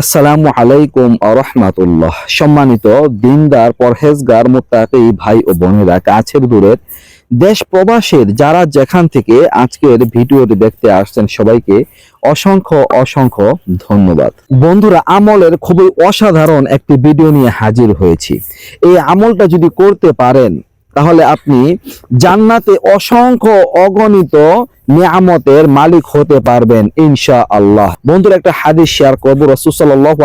আসসালামু আলাইকুম আরহামাতুল্লাহ সম্মানিত দিনদার, পরহেজগার, মোত্তাকি ভাই ও বোনেরা, কাছের দূরের দেশ প্রবাসের যারা যেখান থেকে আজকের ভিডিওটি দেখতে আসছেন সবাইকে অসংখ্য অসংখ্য ধন্যবাদ। বন্ধুরা, আমলের খুবই অসাধারণ একটি ভিডিও নিয়ে হাজির হয়েছি। এই আমলটা যদি করতে পারেন তাহলে আপনি জান্নাতে অসংখ্য অগণিত নিয়ামতের মালিক হতে পারবেন ইনশা আল্লাহ বন্ধুরা, একটা হাদিস শেয়ার করব। সাল্লাহ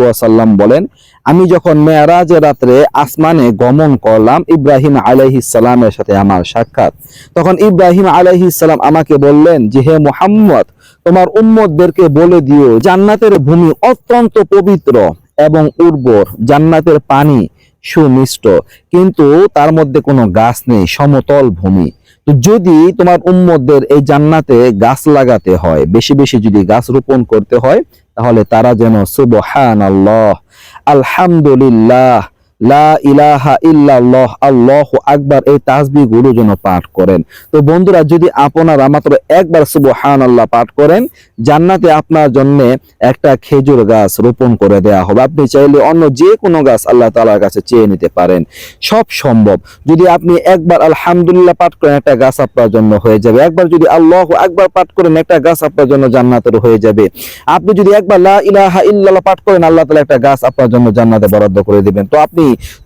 ওয়াসাল্লাম বলেন, আমি যখন মেয়ারাজের রাত্রে আসমানে গমন করলাম, ইব্রাহিম আলাইহিস সালামের সাথে আমার সাক্ষাৎ। তখন ইব্রাহিম আলাইহিস সালাম আমাকে বললেন, যে হে মোহাম্মদ, তোমার উম্মতদেরকে বলে দিও, জান্নাতের ভূমি অত্যন্ত পবিত্র এবং উর্বর, জান্নাতের পানি সুমিষ্ট কিন্তু তার মধ্যে কোনো গাছ নেই, সমতল ভূমি। তো যদি তোমার উম্মদের এই জান্নাতে গাছ লাগাতে হয়, বেশি বেশি যদি গাছ রোপণ করতে হয়, তাহলে তারা যেন সুবহান আল্লাহ আলহামদুলিল্লাহ লা আল্লাহু আকবার, এই তাসবিহগুলো যেন পাঠ করেন। তো বন্ধুরা, যদি আপনারা মাত্র একবার সুবহান আল্লাহ পাঠ করেন, জান্নাতে আপনার জন্য একটা খেজুর গাছ রোপণ করে দেয়া হবে। আপনি চাইলে অন্য যে কোনো গাছ আল্লাহ তাআলার কাছে চেয়ে নিতে পারেন। সব সম্ভব। যদি আপনি একবার আলহামদুলিল্লাহ পাঠ করেন, একটা গাছ আপনার জন্য হয়ে যাবে। একবার যদি আল্লাহ একবার পাঠ করেন, একটা গাছ আপনার জন্য জান্নাতের হয়ে যাবে। আপনি যদি একবার লা ইলাহা ইল্লাল্লাহ পাঠ করেন, আল্লাহ তাআলা একটা গাছ আপনার জন্য জান্নাতে বরাদ্দ করে দিবেন। তো আপনি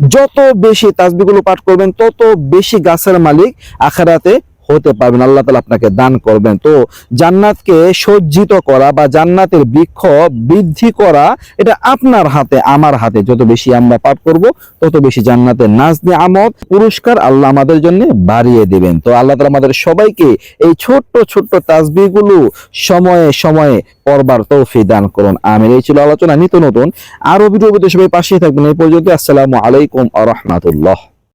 যত বেশি তাজবিগুলো পাঠ করবেন তত বেশি গাছের মালিক আখেরাতে হতে পারবেন, আল্লাহ তালা আপনাকে দান করবেন। তো জান্নাতকে সজ্জিত করা বা জান্নাতের বৃক্ষ বৃদ্ধি করা, এটা আপনার হাতে, আমার হাতে। যত বেশি আমরা পাঠ করব, তত বেশি জান্নাতের নাজনে আমদ পুরস্কার আল্লাহ আমাদের জন্য বাড়িয়ে দেবেন। তো আল্লাহ তালা আমাদের সবাইকে এই ছোট্ট ছোট্ট তাসবিহগুলো সময়ে সময়ে পড়বার তৌফি দান করুন। আমির এই ছিল আলোচনা, নিত্য নতুন। আরও ভিডিও সবাই পাশে থাকবেন। এই পর্যন্ত আসসালামু আলাইকুম আ রহমাতুল্লাহ।